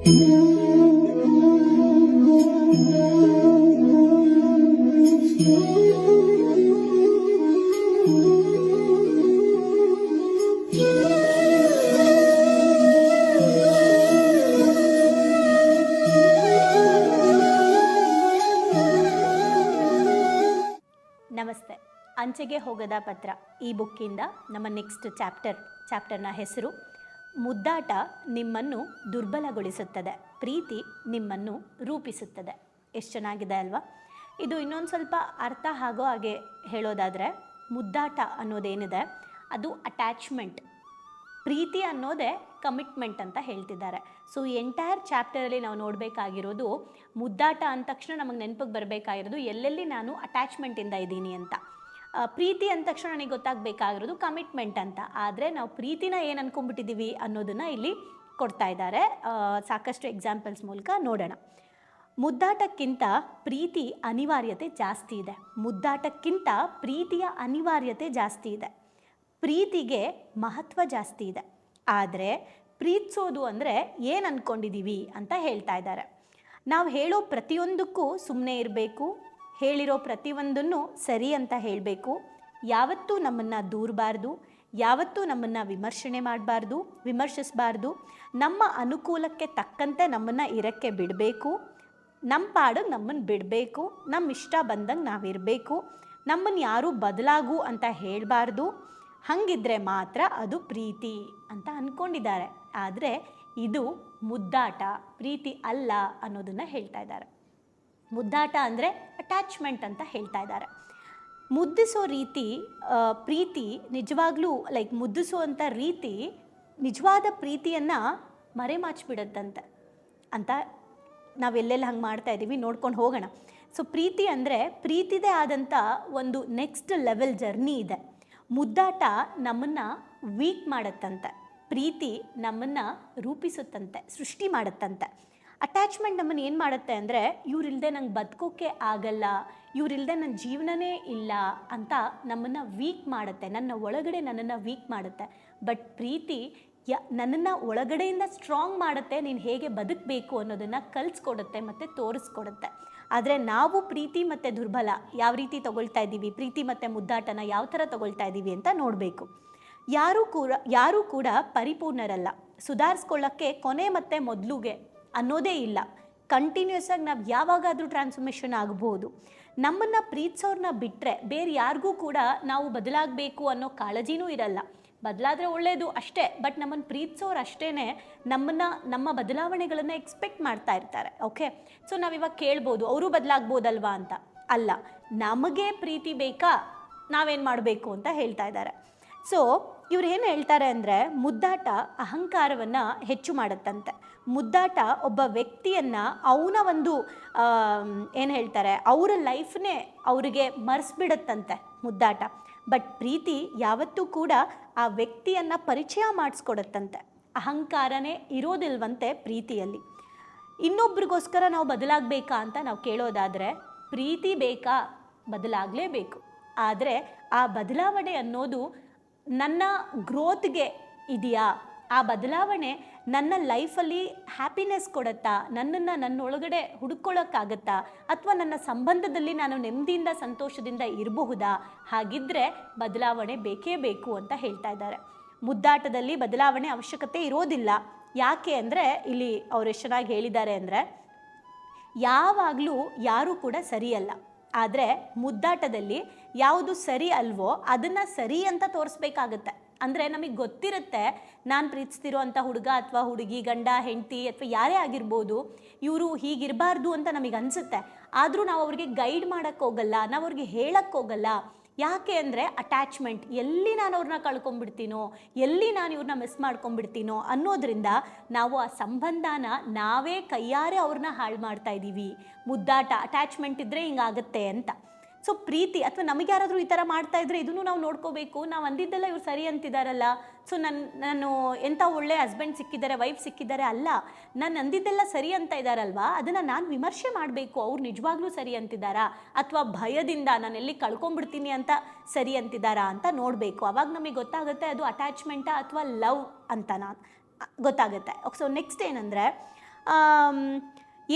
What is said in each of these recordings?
ನಮಸ್ತೆ. ಅಂಚೆಗೆ ಹೋಗದ ಪತ್ರ ಈ ಬುಕ್ಕಿಂದ ನಮ್ಮ ನೆಕ್ಸ್ಟ್ ಚಾಪ್ಟರ್ ಚಾಪ್ಟರ್ನ ಹೆಸರು ಮುದ್ದಾಟ ನಿಮ್ಮನ್ನು ದುರ್ಬಲಗೊಳಿಸುತ್ತದೆ. ಪ್ರೀತಿ ನಿಮ್ಮನ್ನು ರೂಪಿಸುತ್ತದೆ. ಎಷ್ಟು ಚೆನ್ನಾಗಿದೆ ಅಲ್ವಾ? ಇದು ಇನ್ನೊಂದು ಸ್ವಲ್ಪ ಅರ್ಥ ಆಗೋ ಹಾಗೆ ಹೇಳೋದಾದರೆ, ಮುದ್ದಾಟ ಅನ್ನೋದೇನಿದೆ, ಅದು ಅಟ್ಯಾಚ್ಮೆಂಟ್ ಪ್ರೀತಿ ಅನ್ನೋದೇ ಕಮಿಟ್ಮೆಂಟ್ ಅಂತ ಹೇಳ್ತಿದ್ದಾರೆ. ಸೊ ಎಂಟೈರ್ ಚಾಪ್ಟರಲ್ಲಿ ನಾವು ನೋಡಬೇಕಾಗಿರೋದು ಮುದ್ದಾಟ ಅಂದ ತಕ್ಷಣ ನಮಗೆ ನೆನಪಿಗೆ ಬರಬೇಕಾಗಿರೋದು ಎಲ್ಲೆಲ್ಲಿ ನಾನು ಅಟ್ಯಾಚ್ಮೆಂಟಿಂದ ಇದ್ದೀನಿ ಅಂತ. ಪ್ರೀತಿ ಅಂದ ತಕ್ಷಣ ನನಗೆ ಗೊತ್ತಾಗಬೇಕಾಗಿರೋದು ಕಮಿಟ್ಮೆಂಟ್ ಅಂತ. ಆದರೆ ನಾವು ಪ್ರೀತಿನ ಏನು ಅನ್ಕೊಂಡ್ಬಿಟ್ಟಿದ್ದೀವಿ ಅನ್ನೋದನ್ನು ಇಲ್ಲಿ ಕೊಡ್ತಾ ಇದ್ದಾರೆ. ಸಾಕಷ್ಟು ಎಕ್ಸಾಂಪಲ್ಸ್ ಮೂಲಕ ನೋಡೋಣ. ಮುದ್ದಾಟಕ್ಕಿಂತ ಪ್ರೀತಿ ಅನಿವಾರ್ಯತೆ ಜಾಸ್ತಿ ಇದೆ. ಮುದ್ದಾಟಕ್ಕಿಂತ ಪ್ರೀತಿಯ ಅನಿವಾರ್ಯತೆ ಜಾಸ್ತಿ ಇದೆ. ಪ್ರೀತಿಗೆ ಮಹತ್ವ ಜಾಸ್ತಿ ಇದೆ. ಆದರೆ ಪ್ರೀತಿಸೋದು ಅಂದರೆ ಏನು ಅಂದ್ಕೊಂಡಿದ್ದೀವಿ ಅಂತ ಹೇಳ್ತಾ ಇದ್ದಾರೆ. ನಾವು ಹೇಳೋ ಪ್ರತಿಯೊಂದಕ್ಕೂ ಸುಮ್ಮನೆ ಇರಬೇಕು ಹೇಳಿರೋ ಪ್ರತಿಯೊಂದನ್ನು ಸರಿ ಅಂತ ಹೇಳಬೇಕು. ಯಾವತ್ತೂ ನಮ್ಮನ್ನು ದೂರಬಾರ್ದು, ಯಾವತ್ತೂ ನಮ್ಮನ್ನು ವಿಮರ್ಶನೆ ಮಾಡಬಾರ್ದು, ವಿಮರ್ಶಿಸಬಾರ್ದು. ನಮ್ಮ ಅನುಕೂಲಕ್ಕೆ ತಕ್ಕಂತೆ ನಮ್ಮನ್ನು ಇರಕ್ಕೆ ಬಿಡಬೇಕು. ನಮ್ಮ ಪಾಡಿಗೆ ನಮ್ಮನ್ನು ಬಿಡಬೇಕು. ನಮ್ಮ ಇಷ್ಟ ಬಂದಂಗೆ ನಾವಿರಬೇಕು. ನಮ್ಮನ್ನು ಯಾರೂ ಬದಲಾಗು ಅಂತ ಹೇಳಬಾರ್ದು. ಹಾಗಿದ್ರೆ ಮಾತ್ರ ಅದು ಪ್ರೀತಿ ಅಂತ ಅಂದ್ಕೊಂಡಿದ್ದಾರೆ ಆದರೆ ಇದು ಮುದ್ದಾಟ, ಪ್ರೀತಿ ಅಲ್ಲ ಅನ್ನೋದನ್ನು ಹೇಳ್ತಾ ಇದ್ದಾರೆ. ಮುದ್ದಾಟ ಅಂದರೆ ಅಟ್ಯಾಚ್ಮೆಂಟ್ ಅಂತ ಹೇಳ್ತಾ ಇದ್ದಾರೆ. ಮುದ್ದಿಸೋ ರೀತಿ ಪ್ರೀತಿ ನಿಜವಾಗ್ಲೂ ಲೈಕ್ ಮುದ್ದಿಸುವಂಥ ರೀತಿ ನಿಜವಾದ ಪ್ರೀತಿಯನ್ನು ಮರೆಮಾಚಿಬಿಡತ್ತಂತೆ ಅಂತ ನಾವೆಲ್ಲೆಲ್ಲ ಹಂಗೆ ಮಾಡ್ತಾ ಇದ್ದೀವಿ ನೋಡ್ಕೊಂಡು ಹೋಗೋಣ. ಸೊ ಪ್ರೀತಿ ಅಂದರೆ ಪ್ರೀತಿದೇ ಆದಂಥ ಒಂದು ನೆಕ್ಸ್ಟ್ ಲೆವೆಲ್ ಜರ್ನಿ ಇದೆ. ಮುದ್ದಾಟ ನಮ್ಮನ್ನು ವೀಕ್ ಮಾಡುತ್ತಂತೆ. ಪ್ರೀತಿ ನಮ್ಮನ್ನು ರೂಪಿಸುತ್ತಂತೆ, ಸೃಷ್ಟಿ ಮಾಡುತ್ತಂತೆ. ಅಟ್ಯಾಚ್ಮೆಂಟ್ ನಮ್ಮನ್ನು ಏನು ಮಾಡುತ್ತೆ ಅಂದರೆ ಇವರಿಲ್ಲದೆ ನಂಗೆ ಬದುಕೋಕೆ ಆಗಲ್ಲ ಇವರಿಲ್ಲದೆ ನನ್ನ ಜೀವನನೇ ಇಲ್ಲ ಅಂತ ನಮ್ಮನ್ನು ವೀಕ್ ಮಾಡುತ್ತೆ, ನನ್ನ ಒಳಗಡೆ ನನ್ನನ್ನು ವೀಕ್ ಮಾಡುತ್ತೆ. ಬಟ್ ಪ್ರೀತಿ, ಯ, ನನ್ನನ್ನು ಒಳಗಡೆಯಿಂದ ಸ್ಟ್ರಾಂಗ್ ಮಾಡುತ್ತೆ, ನೀನು ಹೇಗೆ ಬದುಕಬೇಕು ಅನ್ನೋದನ್ನು ಕಲಿಸ್ಕೊಡುತ್ತೆ ಮತ್ತು ತೋರಿಸ್ಕೊಡುತ್ತೆ. ಆದರೆ ನಾವು ಪ್ರೀತಿ ಮತ್ತು ದುರ್ಬಲ ಯಾವ ರೀತಿ ತಗೊಳ್ತಾ ಇದ್ದೀವಿ? ಪ್ರೀತಿ ಮತ್ತು ಮುದ್ದಾಟನ ಯಾವ ಥರ ತಗೊಳ್ತಾ ಇದ್ದೀವಿ ಅಂತ ನೋಡಬೇಕು. ಯಾರೂ ಕೂಡ ಯಾರೂ ಕೂಡ ಪರಿಪೂರ್ಣರಲ್ಲ. ಸುಧಾರಿಸ್ಕೊಳ್ಳೋಕ್ಕೆ ಕೊನೆ ಮತ್ತು ಮೊದಲುಗೆ ಅನ್ನೋದೇ ಇಲ್ಲ. ಕಂಟಿನ್ಯೂಸ್ ಆಗಿ ನಾವು ಯಾವಾಗಾದರೂ ಟ್ರಾನ್ಸ್ಫಾರ್ಮೇಷನ್ ಆಗ್ಬೋದು. ನಮ್ಮನ್ನು ಪ್ರೀತಿಸೋರ್ನ ಬಿಟ್ಟರೆ ಬೇರೆ ಯಾರಿಗೂ ಕೂಡ ನಾವು ಬದಲಾಗಬೇಕು ಅನ್ನೋ ಕಾಳಜಿನೂ ಇರಲ್ಲ. ಬದಲಾದರೆ ಒಳ್ಳೆಯದು ಅಷ್ಟೇ ಬಟ್ ನಮ್ಮನ್ನು ಪ್ರೀತಿಸೋರು ಅಷ್ಟೇ ನಮ್ಮನ್ನು, ನಮ್ಮ ಬದಲಾವಣೆಗಳನ್ನು ಎಕ್ಸ್ಪೆಕ್ಟ್ ಮಾಡ್ತಾ ಇರ್ತಾರೆ ಓಕೆ ಸೊ ನಾವಿವಾಗ ಕೇಳ್ಬೋದು, ಅವರು ಬದಲಾಗ್ಬೋದಲ್ವಾ ಅಂತ. ಅಲ್ಲ, ನಮಗೆ ಪ್ರೀತಿ ಬೇಕಾ? ನಾವೇನು ಮಾಡಬೇಕು ಅಂತ ಹೇಳ್ತಾ ಇದ್ದಾರೆ. ಸೊ ಇವ್ರು ಏನು ಹೇಳ್ತಾರೆ ಅಂದರೆ, ಮುದ್ದಾಟ ಅಹಂಕಾರವನ್ನು ಹೆಚ್ಚು ಮಾಡುತ್ತಂತೆ. ಮುದ್ದಾಟ ಒಬ್ಬ ವ್ಯಕ್ತಿಯನ್ನು ಅವನ ಒಂದು ಏನು ಹೇಳ್ತಾರೆ, ಅವರ ಲೈಫ್ನೇ ಅವರಿಗೆ ಮರೆಸ್ಬಿಡುತ್ತಂತೆ ಮುದ್ದಾಟ. ಬಟ್ ಪ್ರೀತಿ ಯಾವತ್ತೂ ಕೂಡ ಆ ವ್ಯಕ್ತಿಯನ್ನು ಪರಿಚಯ ಮಾಡಿಸ್ಕೊಡತ್ತಂತೆ. ಅಹಂಕಾರನೇ ಇರೋದಿಲ್ವಂತೆ ಪ್ರೀತಿಯಲ್ಲಿ. ಇನ್ನೊಬ್ರಿಗೋಸ್ಕರ ನಾವು ಬದಲಾಗಬೇಕಾ ಅಂತ ನಾವು ಕೇಳೋದಾದರೆ, ಪ್ರೀತಿ ಬೇಕಾ, ಬದಲಾಗಲೇಬೇಕು. ಆದರೆ ಆ ಬದಲಾವಣೆ ಅನ್ನೋದು ನನ್ನ ಗ್ರೋತ್ಗೆ ಇದೆಯಾ? ಆ ಬದಲಾವಣೆ ನನ್ನ ಲೈಫಲ್ಲಿ ಹ್ಯಾಪಿನೆಸ್ ಕೊಡುತ್ತಾ? ನನ್ನನ್ನು ನನ್ನೊಳಗಡೆ ಹುಡುಕೊಳ್ಳೋಕ್ಕಾಗತ್ತಾ ಅಥವಾ ನನ್ನ ಸಂಬಂಧದಲ್ಲಿ ನಾನು ನೆಮ್ಮದಿಯಿಂದ ಸಂತೋಷದಿಂದ ಇರಬಹುದಾ? ಹಾಗಿದ್ದರೆ ಬದಲಾವಣೆ ಬೇಕೇ ಬೇಕು ಅಂತ ಹೇಳ್ತಾ ಇದ್ದಾರೆ. ಮುದ್ದಾಟದಲ್ಲಿ ಬದಲಾವಣೆ ಅವಶ್ಯಕತೆ ಇರೋದಿಲ್ಲ. ಯಾಕೆ ಅಂದರೆ ಇಲ್ಲಿ ಅವರು ಎಷ್ಟು ಚೆನ್ನಾಗಿ ಹೇಳಿದ್ದಾರೆ ಅಂದರೆ, ಯಾವಾಗಲೂ ಯಾರೂ ಕೂಡ ಸರಿಯಲ್ಲ. ಆದರೆ ಮುದ್ದಾಟದಲ್ಲಿ ಯಾವುದು ಸರಿ ಅಲ್ವೋ ಅದನ್ನು ಸರಿ ಅಂತ ತೋರಿಸ್ಬೇಕಾಗತ್ತೆ. ಅಂದರೆ ನಮಗೆ ಗೊತ್ತಿರುತ್ತೆ ನಾನು ಪ್ರೀತಿಸ್ತಿರೋ ಅಂಥ ಹುಡುಗ ಅಥವಾ ಹುಡುಗಿ, ಗಂಡ, ಹೆಂಡತಿ ಅಥವಾ ಯಾರೇ ಆಗಿರ್ಬೋದು ಇವರು ಹೀಗಿರಬಾರ್ದು ಅಂತ ನಮಗೆ ಅನಿಸುತ್ತೆ. ಆದರೂ ನಾವು ಅವ್ರಿಗೆ ಗೈಡ್ ಮಾಡೋಕ್ಕೋಗಲ್ಲ ನಾವು ಅವ್ರಿಗೆ ಹೇಳೋಕ್ಕೋಗಲ್ಲ ಯಾಕೆ ಅಂದರೆ ಅಟ್ಯಾಚ್ಮೆಂಟ್ ಎಲ್ಲಿ ನಾನು ಅವ್ರನ್ನ ಕಳ್ಕೊಂಡ್ಬಿಡ್ತೀನೋ, ಎಲ್ಲಿ ನಾನು ಇವ್ರನ್ನ ಮಿಸ್ ಮಾಡ್ಕೊಂಡ್ಬಿಡ್ತೀನೋ ಅನ್ನೋದ್ರಿಂದ ನಾವು ಆ ಸಂಬಂಧನ ನಾವೇ ಕೈಯಾರೆ ಅವ್ರನ್ನ ಹಾಳು ಮಾಡ್ತಾ ಇದ್ದೀವಿ ಮುದ್ದಾಟ ಅಟ್ಯಾಚ್ಮೆಂಟ್ ಇದ್ದರೆ ಹಿಂಗಾಗುತ್ತೆ ಅಂತ. ಸೊ ಪ್ರೀತಿ ಅಥವಾ ನಮಗೆ ಯಾರಾದರೂ ಈ ಥರ ಮಾಡ್ತಾ ಇದ್ರೆ ಇದನ್ನು ನಾವು ನೋಡ್ಕೋಬೇಕು. ನಾವು ಅಂದಿದ್ದೆಲ್ಲ ಇವ್ರು ಸರಿ ಅಂತಿದ್ದಾರಲ್ಲ ಸೊ ನನ್ನ ನಾನು ಎಂಥ ಒಳ್ಳೆ ಹಸ್ಬೆಂಡ್ ಸಿಕ್ಕಿದ್ದಾರೆ ವೈಫ್ ಸಿಕ್ಕಿದ್ದಾರೆ ಅಲ್ಲ. ನಾನು ಅಂದಿದ್ದೆಲ್ಲ ಸರಿ ಅಂತ ಇದ್ದಾರಲ್ವಾ ಅದನ್ನು ನಾನು ವಿಮರ್ಶೆ ಮಾಡಬೇಕು. ಅವ್ರು ನಿಜವಾಗ್ಲೂ ಸರಿ ಅಂತಿದ್ದಾರಾ ಅಥವಾ ಭಯದಿಂದ ನಾನು ಎಲ್ಲಿ ಕಳ್ಕೊಂಡ್ಬಿಡ್ತೀನಿ ಅಂತ ಸರಿ ಅಂತಿದ್ದಾರಾ ಅಂತ ನೋಡಬೇಕು. ಅವಾಗ ನಮಗೆ ಗೊತ್ತಾಗುತ್ತೆ ಅದು ಅಟ್ಯಾಚ್ಮೆಂಟಾ ಅಥವಾ ಲವ್ ಅಂತ ನಾನು ಗೊತ್ತಾಗುತ್ತೆ. ಸೊ ನೆಕ್ಸ್ಟ್ ಏನಂದರೆ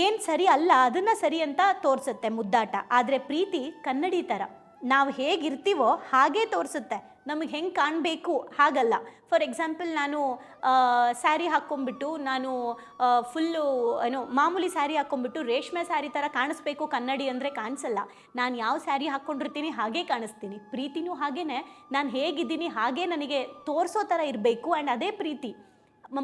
ಏನು ಸರಿ ಅಲ್ಲ ಅದನ್ನು ಸರಿ ಅಂತ ತೋರಿಸುತ್ತೆ ಮುದ್ದಾಟ. ಆದರೆ ಪ್ರೀತಿ ಕನ್ನಡಿ ಥರ ನಾವು ಹೇಗಿರ್ತೀವೋ ಹಾಗೇ ತೋರಿಸುತ್ತೆ. ನಮಗೆ ಹೆಂಗೆ ಕಾಣಬೇಕು? ಹಾಗಲ್ಲ. ಫಾರ್ ಎಕ್ಸಾಂಪಲ್ ನಾನು ಸ್ಯಾರಿ ಹಾಕ್ಕೊಂಬಿಟ್ಟು ನಾನು ಫುಲ್ಲು, ಏನು, ಮಾಮೂಲಿ ಸ್ಯಾರಿ ಹಾಕ್ಕೊಂಬಿಟ್ಟು ರೇಷ್ಮೆ ಸ್ಯಾರಿ ಥರ ಕಾಣಿಸ್ಬೇಕು ಕನ್ನಡಿ ಅಂದರೆ ಕಾಣಿಸಲ್ಲ. ನಾನು ಯಾವ ಸ್ಯಾರಿ ಹಾಕ್ಕೊಂಡಿರ್ತೀನಿ ಹಾಗೇ ಕಾಣಿಸ್ತೀನಿ. ಪ್ರೀತಿನೂ ಹಾಗೇ ನಾನು ಹೇಗಿದ್ದೀನಿ ಹಾಗೇ ನನಗೆ ತೋರಿಸೋ ಥರ ಇರಬೇಕು. ಆ್ಯಂಡ್ ಅದೇ ಪ್ರೀತಿ.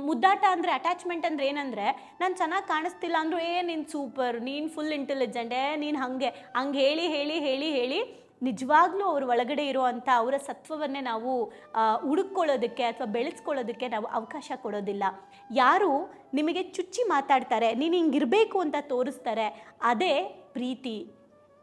ಮುದ್ದಾಟ ಅಂದರೆ ಅಟ್ಯಾಚ್ಮೆಂಟ್ ಅಂದರೆ ಏನಂದರೆ, ನಾನು ಚೆನ್ನಾಗಿ ಕಾಣಿಸ್ತಿಲ್ಲ ಅಂದರೂ, ಏ, ನೀನು ಸೂಪರ್ ನೀನು ಫುಲ್ ಇಂಟೆಲಿಜೆಂಟ್ ಏ, ನೀನು ಹಾಗೆ, ಹಂಗೆ ಹೇಳಿ ಹೇಳಿ ಹೇಳಿ ಹೇಳಿ. ನಿಜವಾಗ್ಲೂ ಅವ್ರ ಒಳಗಡೆ ಇರುವಂಥ ಅವರ ಸತ್ವವನ್ನೇ ನಾವು ಹುಡುಕ್ಕೊಳ್ಳೋದಕ್ಕೆ ಅಥವಾ ಬೆಳೆಸ್ಕೊಳ್ಳೋದಕ್ಕೆ ನಾವು ಅವಕಾಶ ಕೊಡೋದಿಲ್ಲ. ಯಾರು ನಿಮಗೆ ಚುಚ್ಚಿ ಮಾತಾಡ್ತಾರೆ, ನೀನು ಹಿಂಗಿರಬೇಕು ಅಂತ ತೋರಿಸ್ತಾರೆ, ಅದೇ ಪ್ರೀತಿ.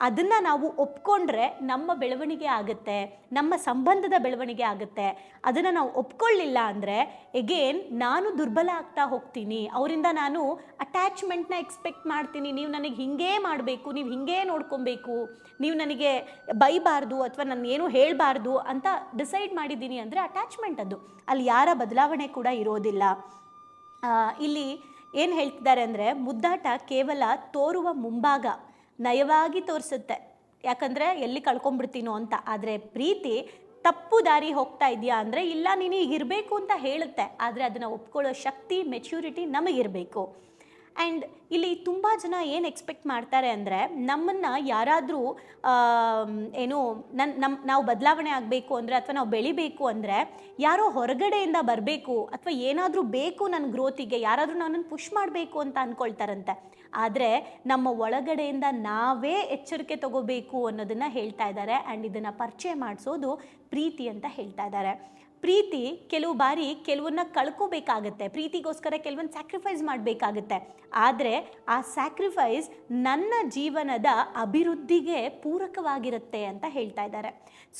ಅದನ್ನು ನಾವು ಒಪ್ಕೊಂಡ್ರೆ ನಮ್ಮ ಬೆಳವಣಿಗೆ ಆಗುತ್ತೆ, ನಮ್ಮ ಸಂಬಂಧದ ಬೆಳವಣಿಗೆ ಆಗುತ್ತೆ. ಅದನ್ನು ನಾವು ಒಪ್ಕೊಳ್ಳಿಲ್ಲ ಅಂದರೆ ಎಗೇನ್ ನಾನು ದುರ್ಬಲ ಆಗ್ತಾ ಹೋಗ್ತೀನಿ. ಅವರಿಂದ ನಾನು ಅಟ್ಯಾಚ್ಮೆಂಟ್ನ ಎಕ್ಸ್ಪೆಕ್ಟ್ ಮಾಡ್ತೀನಿ. ನೀವು ನನಗೆ ಹಿಂಗೇ ಮಾಡಬೇಕು, ನೀವು ಹಿಂಗೇ ನೋಡ್ಕೊಬೇಕು. ನೀವು ನನಗೆ ಬೈಬಾರ್ದು ಅಥವಾ ನಾನು ಏನು ಹೇಳಬಾರ್ದು ಅಂತ ಡಿಸೈಡ್ ಮಾಡಿದ್ದೀನಿ ಅಂದರೆ ಅಟ್ಯಾಚ್ಮೆಂಟ್ ಅದು. ಅಲ್ಲಿ ಯಾರ ಬದಲಾವಣೆ ಕೂಡ ಇರೋದಿಲ್ಲ. ಇಲ್ಲಿ ಏನು ಹೇಳ್ತಿದ್ದಾರೆ ಅಂದರೆ, ಮುದ್ದಾಟ ಕೇವಲ ತೋರುವ ಮುಂಭಾಗ. ನಯವಾಗಿ ತೋರಿಸುತ್ತೆ. ಯಾಕಂದರೆ ಎಲ್ಲಿ ಕಳ್ಕೊಂಡ್ಬಿಡ್ತೀನೋ ಅಂತ. ಆದರೆ ಪ್ರೀತಿ ತಪ್ಪು ದಾರಿ ಹೋಗ್ತಾ ಇದೆಯಾ ಅಂದರೆ ಇಲ್ಲ, ನೀನು ಈಗಿರಬೇಕು ಅಂತ ಹೇಳುತ್ತೆ. ಆದರೆ ಅದನ್ನು ಒಪ್ಕೊಳ್ಳೋ ಶಕ್ತಿ ಮೆಚ್ಯೂರಿಟಿ ನಮಗಿರಬೇಕು. ಆ್ಯಂಡ್ ಇಲ್ಲಿ ತುಂಬ ಜನ ಏನು ಎಕ್ಸ್ಪೆಕ್ಟ್ ಮಾಡ್ತಾರೆ ಅಂದರೆ ನಮ್ಮನ್ನು ಯಾರಾದರೂ ಏನು ನನ್ನ ನಮ್ಮ ನಾವು ಬದಲಾವಣೆ ಆಗಬೇಕು ಅಂದರೆ ಅಥವಾ ನಾವು ಬೆಳಿಬೇಕು ಅಂದರೆ ಯಾರೋ ಹೊರಗಡೆಯಿಂದ ಬರಬೇಕು ಅಥವಾ ಏನಾದರೂ ಬೇಕು ನನ್ನ ಗ್ರೋತಿಗೆ ಯಾರಾದರೂ ನನ್ನನ್ನು ಪುಷ್ ಮಾಡಬೇಕು ಅಂತ ಅಂದ್ಕೊಳ್ತಾರಂತೆ ಆದರೆ ನಮ್ಮ ಒಳಗಡೆಯಿಂದ ನಾವೇ ಎಚ್ಚರಿಕೆ ತಗೋಬೇಕು ಅನ್ನೋದನ್ನು ಹೇಳ್ತಾ ಇದ್ದಾರೆ. ಆ್ಯಂಡ್ ಇದನ್ನು ಪರಿಚಯ ಮಾಡಿಸೋದು ಪ್ರೀತಿ ಅಂತ ಹೇಳ್ತಾ ಇದ್ದಾರೆ. ಪ್ರೀತಿ ಕೆಲವು ಬಾರಿ ಕೆಲವನ್ನ ಕಳ್ಕೋಬೇಕಾಗತ್ತೆ. ಪ್ರೀತಿಗೋಸ್ಕರ ಕೆಲವೊಂದು ಸ್ಯಾಕ್ರಿಫೈಸ್ ಮಾಡಬೇಕಾಗತ್ತೆ. ಆದರೆ ಆ ಸ್ಯಾಕ್ರಿಫೈಸ್ ನನ್ನ ಜೀವನದ ಅಭಿವೃದ್ಧಿಗೆ ಪೂರಕವಾಗಿರುತ್ತೆ ಅಂತ ಹೇಳ್ತಾ ಇದ್ದಾರೆ.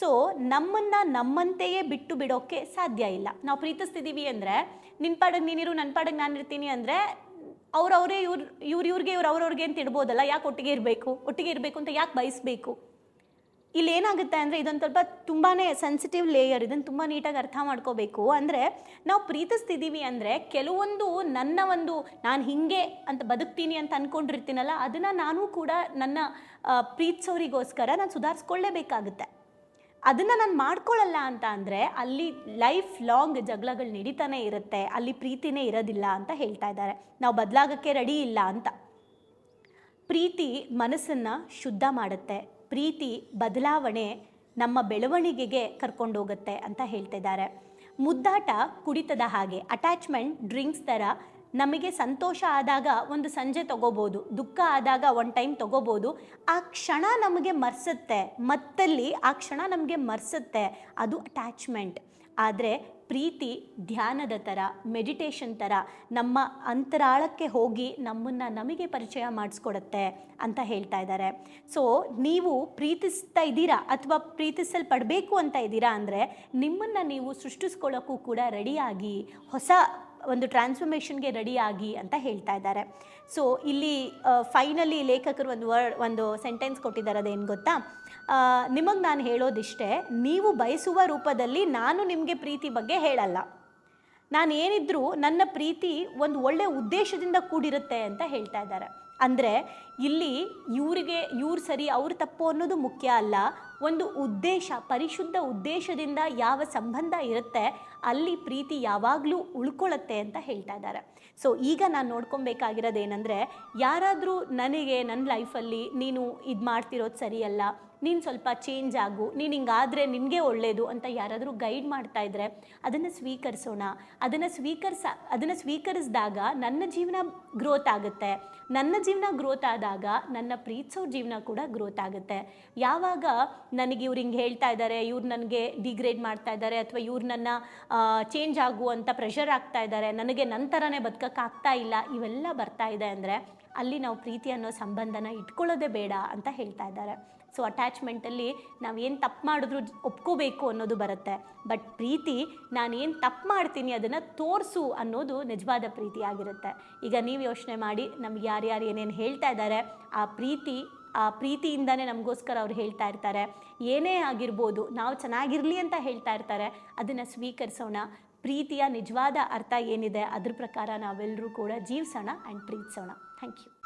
ಸೊ ನಮ್ಮನ್ನು ನಮ್ಮಂತೆಯೇ ಬಿಟ್ಟು ಬಿಡೋಕ್ಕೆ ಸಾಧ್ಯ ಇಲ್ಲ. ನಾವು ಪ್ರೀತಿಸ್ತಿದ್ದೀವಿ ಅಂದರೆ ನಿನ್ನ ಪಾಡಗೆ ನೀನಿರು ನನ್ನ ಪಾಡಗೆ ನಾನು ಇರ್ತೀನಿ ಅಂದರೆ ಅವ್ರವರೇ ಇವ್ರು ಇವ್ರು ಇವ್ರಿಗೆ ಇವ್ರು ಅವ್ರವ್ರಿಗೆ ಅಂತ ಇಡ್ಬೋದಲ್ಲ, ಯಾಕೆ ಒಟ್ಟಿಗೆ ಇರಬೇಕು? ಒಟ್ಟಿಗೆ ಇರಬೇಕು ಅಂತ ಯಾಕೆ ಬಯಸಬೇಕು? ಇಲ್ಲಿ ಏನಾಗುತ್ತೆ ಅಂದರೆ ಇದೊಂದು ಸ್ವಲ್ಪ ತುಂಬಾ ಸೆನ್ಸಿಟಿವ್ ಲೇಯರ್ ಇದನ್ನು ತುಂಬ ನೀಟಾಗಿ ಅರ್ಥ ಮಾಡ್ಕೋಬೇಕು. ಅಂದರೆ ನಾವು ಪ್ರೀತಿಸ್ತಿದ್ದೀವಿ ಅಂದರೆ ಕೆಲವೊಂದು ನನ್ನ ಒಂದು ನಾನು ಹಿಂಗೆ ಅಂತ ಬದುಕ್ತೀನಿ ಅಂತ ಅಂದ್ಕೊಂಡಿರ್ತೀನಲ್ಲ ಅದನ್ನು ನಾನು ಕೂಡ ನನ್ನ ಪ್ರೀತಿಸೋರಿಗೋಸ್ಕರ ನಾನು ಸುಧಾರಿಸ್ಕೊಳ್ಳೇಬೇಕಾಗುತ್ತೆ. ಅದನ್ನು ನಾನು ಮಾಡ್ಕೊಳ್ಳಲ್ಲ ಅಂತ ಅಂದರೆ ಅಲ್ಲಿ ಲೈಫ್ ಲಾಂಗ್ ಜಗಳಗಳು ನಡೀತಾನೆ ಇರುತ್ತೆ, ಅಲ್ಲಿ ಪ್ರೀತಿನೇ ಇರೋದಿಲ್ಲ ಅಂತ ಹೇಳ್ತಾ ಇದ್ದಾರೆ. ನಾವು ಬದಲಾಗಕ್ಕೆ ರೆಡಿ ಇಲ್ಲ ಅಂತ. ಪ್ರೀತಿ ಮನಸ್ಸನ್ನು ಶುದ್ಧ ಮಾಡುತ್ತೆ. ಪ್ರೀತಿ, ಬದಲಾವಣೆ ನಮ್ಮ ಬೆಳವಣಿಗೆಗೆ ಕರ್ಕೊಂಡೋಗುತ್ತೆ ಅಂತ ಹೇಳ್ತಿದ್ದಾರೆ. ಮುದ್ದಾಟ ಕುಡಿತದ ಹಾಗೆ ಅಟ್ಯಾಚ್ಮೆಂಟ್ ಡ್ರಿಂಕ್ಸ್ ಥರ ನಮಗೆ ಸಂತೋಷ ಆದಾಗ ಒಂದು ಸಂಜೆ ತಗೋಬೋದು, ದುಃಖ ಆದಾಗ ಒನ್ ಟೈಮ್ ತಗೋಬೋದು. ಆ ಕ್ಷಣ ನಮಗೆ ಮರ್ಸುತ್ತೆ, ಮತ್ತಲ್ಲಿ ಆ ಕ್ಷಣ ನಮಗೆ ಮರ್ಸುತ್ತೆ, ಅದು ಅಟ್ಯಾಚ್ಮೆಂಟ್ ಆದರೆ ಪ್ರೀತಿ ಧ್ಯಾನದ ಥರ ಮೆಡಿಟೇಷನ್ ಥರ ನಮ್ಮ ಅಂತರಾಳಕ್ಕೆ ಹೋಗಿ ನಮ್ಮನ್ನು ನಮಗೆ ಪರಿಚಯ ಮಾಡಿಸ್ಕೊಡುತ್ತೆ ಅಂತ ಹೇಳ್ತಾ ಇದ್ದಾರೆ ಸೊ ನೀವು ಪ್ರೀತಿಸ್ತಾ ಇದ್ದೀರಾ ಅಥವಾ ಪ್ರೀತಿಸಲ್ಪಡಬೇಕು ಅಂತ ಇದ್ದೀರಾ ಅಂದರೆ ನಿಮ್ಮನ್ನು ನೀವು ಸೃಷ್ಟಿಸ್ಕೊಳ್ಳೋಕ್ಕೂ ಕೂಡ ರೆಡಿಯಾಗಿ ಹೊಸ ಒಂದು ಟ್ರಾನ್ಸ್ಫರ್ಮೇಷನ್ಗೆ ರೆಡಿಯಾಗಿ ಅಂತ ಹೇಳ್ತಾ ಇದ್ದಾರೆ. ಸೊ ಇಲ್ಲಿ ಫೈನಲಿ ಲೇಖಕರು ಒಂದು ವರ್ಡ್ ಒಂದು ಸೆಂಟೆನ್ಸ್ ಕೊಟ್ಟಿದ್ದಾರೆ ಅದೇನು ಗೊತ್ತಾ? ನಿಮಗೆ ನಾನು ಹೇಳೋದಿಷ್ಟೇ, ನೀವು ಬಯಸುವ ರೂಪದಲ್ಲಿ ನಾನು ನಿಮಗೆ ಪ್ರೀತಿ ಬಗ್ಗೆ ಹೇಳಲ್ಲ. ನಾನು ಏನಿದ್ರು ನನ್ನ ಪ್ರೀತಿ ಒಂದು ಒಳ್ಳೆಯ ಉದ್ದೇಶದಿಂದ ಕೂಡಿರುತ್ತೆ ಅಂತ ಹೇಳ್ತಾ ಇದ್ದಾರೆ. ಅಂದರೆ ಇಲ್ಲಿ ಇವರಿಗೆ, ಇವ್ರು ಸರಿ, ಅವ್ರು ತಪ್ಪು ಅನ್ನೋದು ಮುಖ್ಯ ಅಲ್ಲ. ಒಂದು ಉದ್ದೇಶ, ಪರಿಶುದ್ಧ ಉದ್ದೇಶದಿಂದ ಯಾವ ಸಂಬಂಧ ಇರುತ್ತೆ, ಅಲ್ಲಿ ಪ್ರೀತಿ ಯಾವಾಗಲೂ ಉಳ್ಕೊಳ್ಳುತ್ತೆ ಅಂತ ಹೇಳ್ತಾ ಇದ್ದಾರೆ. ಸೊ ಈಗ ನಾನು ನೋಡ್ಕೊಬೇಕಾಗಿರೋದೇನೆಂದರೆ ಯಾರಾದರೂ ನನಗೆ ನನ್ನ ಲೈಫಲ್ಲಿ ನೀನು ಇದು ಮಾಡ್ತಿರೋದು ಸರಿಯಲ್ಲ, ನೀನು ಸ್ವಲ್ಪ ಚೇಂಜ್ ಆಗು, ನೀನು ಹಿಂಗಾದರೆ ನಿನಗೆ ಒಳ್ಳೆಯದು ಅಂತ ಯಾರಾದರೂ ಗೈಡ್ ಮಾಡ್ತಾ ಇದ್ದರೆ ಅದನ್ನು ಸ್ವೀಕರಿಸೋಣ. ಅದನ್ನು ಸ್ವೀಕರಿಸ, ಅದನ್ನು ಸ್ವೀಕರಿಸಿದಾಗ ನನ್ನ ಜೀವನ ಗ್ರೋತ್ ಆಗುತ್ತೆ. ನನ್ನ ಜೀವನ ಗ್ರೋತ್ ಆದಾಗ ನನ್ನ ಪ್ರೀತಿಸೋ ಜೀವನ ಕೂಡ ಗ್ರೋತ್ ಆಗುತ್ತೆ. ಯಾವಾಗ ನನಗೆ ಇವ್ರು ಹಿಂಗೆ ಹೇಳ್ತಾ ಇದ್ದಾರೆ ಇವ್ರು ನನಗೆ ಡಿಗ್ರೇಡ್ ಮಾಡ್ತಾ ಇದ್ದಾರೆ ಅಥವಾ ಇವ್ರು ನನ್ನ ಚೇಂಜ್ ಆಗುವಂಥ ಪ್ರೆಷರ್ ಆಗ್ತಾ ಇದ್ದಾರೆ ನನಗೆ ನಂತರನೇ ಬದುಕಕ್ಕಾಗ್ತಾ ಇಲ್ಲ, ಇವೆಲ್ಲ ಬರ್ತಾ ಇದೆ ಅಂದರೆ ಅಲ್ಲಿ ನಾವು ಪ್ರೀತಿ ಅನ್ನೋ ಸಂಬಂಧನ ಇಟ್ಕೊಳ್ಳೋದೇ ಬೇಡ ಅಂತ ಹೇಳ್ತಾ ಇದ್ದಾರೆ ಸೊ ಅಟ್ಯಾಚ್ಮೆಂಟಲ್ಲಿ ನಾವು ಏನು ತಪ್ಪು ಮಾಡಿದ್ರು ಒಪ್ಕೋಬೇಕು ಅನ್ನೋದು ಬರುತ್ತೆ. ಬಟ್ ಪ್ರೀತಿ, ನಾನು ಏನು ತಪ್ಪು ಮಾಡ್ತೀನಿ ಅದನ್ನು ತೋರಿಸು ಅನ್ನೋದು ನಿಜವಾದ ಪ್ರೀತಿ ಆಗಿರುತ್ತೆ. ಈಗ ನೀವು ಯೋಚನೆ ಮಾಡಿ, ನಮ್ಗೆ ಯಾರ್ಯಾರು ಏನೇನು ಹೇಳ್ತಾ ಇದ್ದಾರೆ ಆ ಪ್ರೀತಿ, ಆ ಪ್ರೀತಿಯಿಂದನೇ ನಮಗೋಸ್ಕರ ಅವ್ರು ಹೇಳ್ತಾ ಇರ್ತಾರೆ. ಏನೇ ಆಗಿರ್ಬೋದು, ನಾವು ಚೆನ್ನಾಗಿರಲಿ ಅಂತ ಹೇಳ್ತಾ ಇರ್ತಾರೆ, ಅದನ್ನು ಸ್ವೀಕರಿಸೋಣ. ಪ್ರೀತಿಯ ನಿಜವಾದ ಅರ್ಥ ಏನಿದೆ, ಅದ್ರ ಪ್ರಕಾರ ನಾವೆಲ್ಲರೂ ಕೂಡ ಜೀವಿಸೋಣ ಆ್ಯಂಡ್ ಪ್ರೀತಿಸೋಣ. Thank you